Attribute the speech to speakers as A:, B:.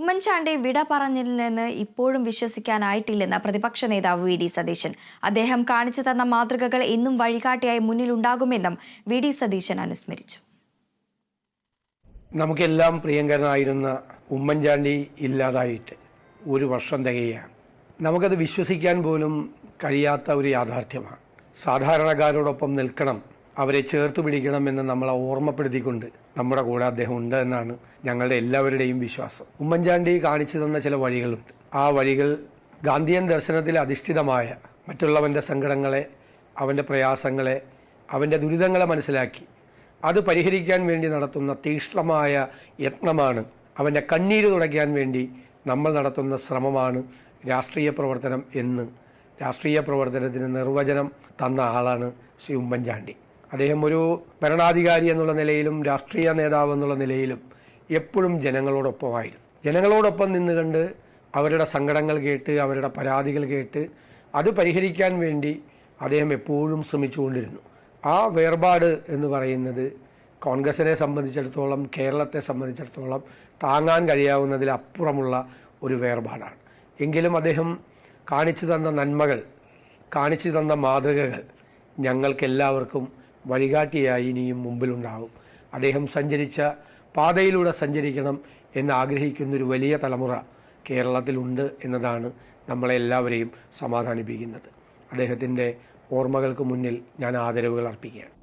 A: ഉമ്മൻചാണ്ടി വിട പറഞ്ഞില്ലെന്ന് ഇപ്പോഴും വിശ്വസിക്കാനായിട്ടില്ലെന്ന് പ്രതിപക്ഷ നേതാവ് വി ഡി സതീശൻ. അദ്ദേഹം കാണിച്ചു തന്ന മാതൃകകൾ എന്നും വഴികാട്ടിയായി മുന്നിലുണ്ടാകുമെന്നും വി ഡി സതീശൻ അനുസ്മരിച്ചു.
B: നമുക്കെല്ലാം പ്രിയങ്കരനായിരുന്ന ഉമ്മൻചാണ്ടി ഇല്ലാതായിട്ട് ഒരു വർഷം തികയാണ്. നമുക്കത് വിശ്വസിക്കാൻ പോലും കഴിയാത്ത ഒരു യാഥാർത്ഥ്യമാണ്. സാധാരണക്കാരോടൊപ്പം നിൽക്കണം അവരെ ചേർത്ത് പിടിക്കണമെന്ന് നമ്മളെ ഓർമ്മപ്പെടുത്തിക്കൊണ്ട് നമ്മുടെ കൂടെ അദ്ദേഹം ഉണ്ട് എന്നാണ് ഞങ്ങളുടെ എല്ലാവരുടെയും വിശ്വാസം. ഉമ്മൻചാണ്ടി കാണിച്ചു തന്ന ചില വഴികളുണ്ട്. ആ വഴികൾ ഗാന്ധിയൻ ദർശനത്തിൽ അധിഷ്ഠിതമായ മറ്റുള്ളവന്റെ സങ്കടങ്ങളെ അവന്റെ പ്രയാസങ്ങളെ അവന്റെ ദുരിതങ്ങളെ മനസ്സിലാക്കി. അത് പരിഹരിക്കാൻ വേണ്ടി നടത്തുന്ന തീക്ഷ്ണമായ യത്നമാണ് അവന്റെ കണ്ണീര് തുടയ്ക്കാൻ വേണ്ടി നമ്മൾ നടത്തുന്ന ശ്രമമാണ് രാഷ്ട്രീയ പ്രവർത്തനം എന്ന്. രാഷ്ട്രീയ പ്രവർത്തനത്തിന് നിർവചനം തന്ന ആളാണ് ശ്രീ ഉമ്മൻചാണ്ടി. അദ്ദേഹം ഒരു ഭരണാധികാരി എന്നുള്ള നിലയിലും രാഷ്ട്രീയ നേതാവ് എന്നുള്ള നിലയിലും എപ്പോഴും ജനങ്ങളോടൊപ്പമായിരുന്നു. ജനങ്ങളോടൊപ്പം നിന്നുകൊണ്ട് അവരുടെ സങ്കടങ്ങൾ കേട്ട് അവരുടെ പരാതികൾ കേട്ട് അത് പരിഹരിക്കാൻ വേണ്ടി അദ്ദേഹം എപ്പോഴും ശ്രമിച്ചുകൊണ്ടിരുന്നു. ആ വേർപാട് എന്ന് പറയുന്നത് കോൺഗ്രസിനെ സംബന്ധിച്ചിടത്തോളം കേരളത്തെ സംബന്ധിച്ചിടത്തോളം താങ്ങാൻ കഴിയാവുന്നതിലപ്പുറമുള്ള ഒരു വേർപാടാണ്. എങ്കിലും അദ്ദേഹം കാണിച്ചു തന്ന നന്മകൾ കാണിച്ചു തന്ന മാതൃകകൾ ഞങ്ങൾക്കെല്ലാവർക്കും വഴികാട്ടിയായി ഇനിയും മുമ്പിലുണ്ടാവും. അദ്ദേഹം സഞ്ചരിച്ച പാതയിലൂടെ സഞ്ചരിക്കണം എന്ന് ആഗ്രഹിക്കുന്നൊരു വലിയ തലമുറ കേരളത്തിലുണ്ട് എന്നതാണ് നമ്മളെല്ലാവരെയും സമാധാനിപ്പിക്കുന്നത്. അദ്ദേഹത്തിന്റെ ഓർമ്മകൾക്ക് മുന്നിൽ ഞാൻ ആദരവുകൾ അർപ്പിക്കുകയാണ്.